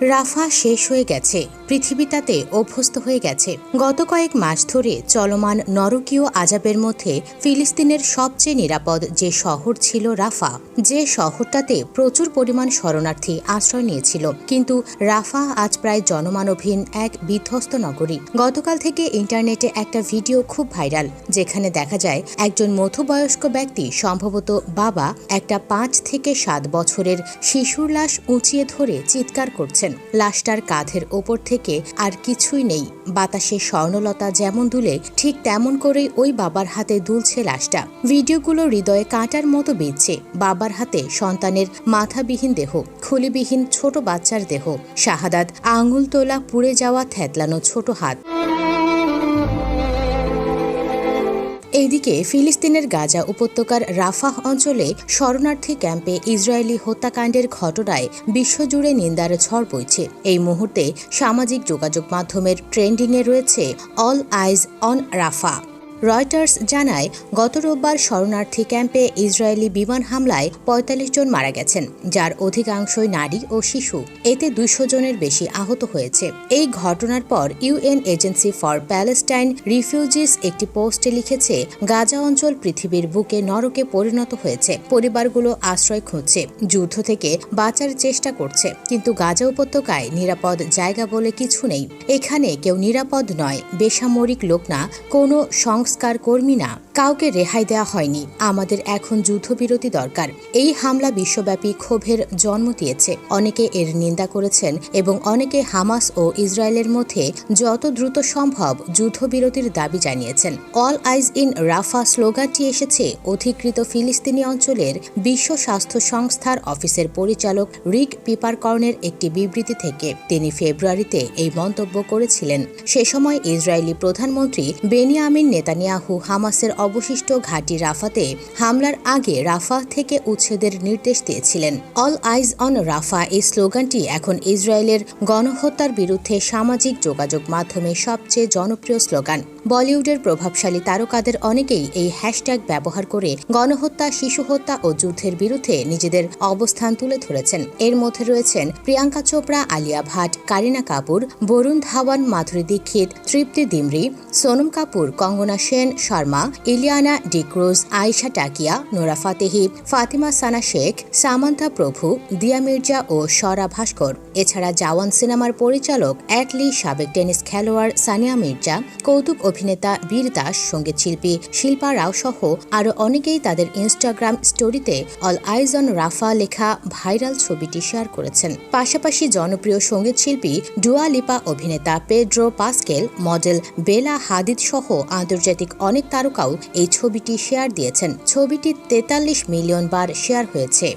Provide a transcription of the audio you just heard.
রাফা শেষ হয়ে গেছে। পৃথিবী তাতে অভ্যস্ত হয়ে গেছে। গত কয়েক মাস ধরে চলমান নরকীয় আজাবের মধ্যে ফিলিস্তিনের সবচেয়ে নিরাপদ যে শহর ছিল রাফা, যে শহরটাতে প্রচুর পরিমাণ শরণার্থী আশ্রয় নিয়েছিল। কিন্তু রাফা আজ প্রায় জনমানবহীন এক বিধ্বস্ত নগরী। গতকাল থেকে ইন্টারনেটে একটা ভিডিও খুব ভাইরাল, যেখানে দেখা যায় একজন মধ্যবয়স্ক ব্যক্তি, সম্ভবত বাবা, একটা পাঁচ থেকে সাত বছরের শিশুর লাশ উঁচিয়ে ধরে চিৎকার করছেন লাশটার কাঁধের ওপর থেকে আর কিছুই নেই। বাতাসে স্বর্ণলতা যেমন দুলে, ঠিক তেমন করেই ওই বাবার হাতে দুলছে লাশটা। ভিডিওগুলো হৃদয়ে কাঁটার মতো বিঁধছে। বাবার হাতে সন্তানের মাথাবিহীন দেহ, খুলিবিহীন ছোট বাচ্চার দেহ। শাহাদাত আঙুল তোলা পুড়ে যাওয়া থেতলানো ছোট হাত। এইদিকে ফিলিস্তিনের গাজা উপত্যকার রাফাহ অঞ্চলে শরণার্থী ক্যাম্পে ইসরায়েলি হত্যাকাণ্ডের ঘটনায় বিশ্বজুড়ে নিন্দার ঝড় বইছে। এই মুহূর্তে সামাজিক যোগাযোগ মাধ্যমের ট্রেন্ডিংয়ে রয়েছে all eyes on Rafah. Reuters জানায়, গত রোববার শরণার্থী ক্যাম্পে ইসরায়েলি বিমান হামলায় ৪৫ জন মারা গেছেন, যার অধিকাংশই নারী ও শিশু। এতে দুশো জনের বেশি আহত হয়েছে। এই ঘটনার পর UN agency for Palestine refugees একটি পোস্টে লিখেছে, গাজা অঞ্চল পৃথিবীর বুকে নরকে পরিণত হয়েছে, পরিবারগুলো আশ্রয় খুঁজছে, যুদ্ধ থেকে বাঁচার চেষ্টা করছে, কিন্তু গাজা উপত্যকায় নিরাপদ জায়গা বলে কিছু নেই। এখানে কেউ নিরাপদ নয়, বেসামরিক লোক না, কোনো সংস্কার কর্মী না কাউকে রেহাই দেওয়া হয়নি। আমাদের এখন যুদ্ধবিরতি দরকার। এই হামলা বিশ্বব্যাপী ক্ষোভের জন্ম দিয়েছে। অনেকে এর নিন্দা করেছেন এবং অনেকে হামাস ও ইসরায়েলের মধ্যে যত দ্রুত সম্ভব যুদ্ধবিরতির দাবি জানিয়েছেন। অল আইজ ইন রাফা স্লোগানটি এসেছে, অধিকৃত ফিলিস্তিনি অঞ্চলের বিশ্ব স্বাস্থ্য সংস্থার অফিসের পরিচালক রিক পিপারকর্নের একটি বিবৃতি থেকে। তিনি ফেব্রুয়ারিতে এই মন্তব্য করেছিলেন। সে সময় ইসরায়েলি প্রধানমন্ত্রী বেনিয়ামিন নেতানিয়াহু হামাসের অবশিষ্ট ঘাঁটি রাফাতে হামলার আগে রাফা থেকে উচ্ছেদের নির্দেশ দিয়েছিলেন। অল আইজ অন রাফা এই স্লোগানটি এখন ইসরায়েলের গণহত্যার বিরুদ্ধে সামাজিক যোগাযোগ মাধ্যমে সবচেয়ে জনপ্রিয় স্লোগান। বলিউডের প্রভাবশালী তারকাদের অনেকেই এই হ্যাশট্যাগ ব্যবহার করে গণহত্যা শিশু হত্যা ও যুদ্ধের বিরুদ্ধে নিজেদের অবস্থান তুলে ধরেছেন। এর মধ্যে রয়েছেন প্রিয়াঙ্কা চোপড়া, আলিয়া ভাট, কারিনা কাপুর, বরুণ ধাওয়ান, মাধুরী দীক্ষিত, তৃপ্তি দিমরি, সোনম কাপুর, কঙ্গনা সেন শর্মা, ইলিয়ানা ডিক্রুজ আয়েশা টাকিয়া, নোরা ফাতেহি, ফাতিমা সানা শেখ, সামান্থা প্রভু, দিয়া মির্জা ও স্বরা ভাস্কর। এছাড়া জাওয়ান সিনেমার পরিচালক অ্যাটলি সাবেক টেনিস খেলোয়াড় সানিয়া মির্জা, কৌতুক অভিনেতা বীর দাস, সংগীত শিল্পী শিল্পা রাও সহ আরও অনেকেই তাদের ইনস্টাগ্রাম স্টোরিতে অল আইজন রাফা লেখা ভাইরাল ছবিটি শেয়ার করেছেন। পাশাপাশি জনপ্রিয় সংগীত শিল্পী ডুয়া লিপা অভিনেতা Pedro Pascal, model Bella Hadid সহ আন্তর্জাতিক অনেক তারকাও এই ছবিটি শেয়ার দিয়েছেন। ছবিটি তেতাল্লিশ মিলিয়ন বার শেয়ার হয়েছে।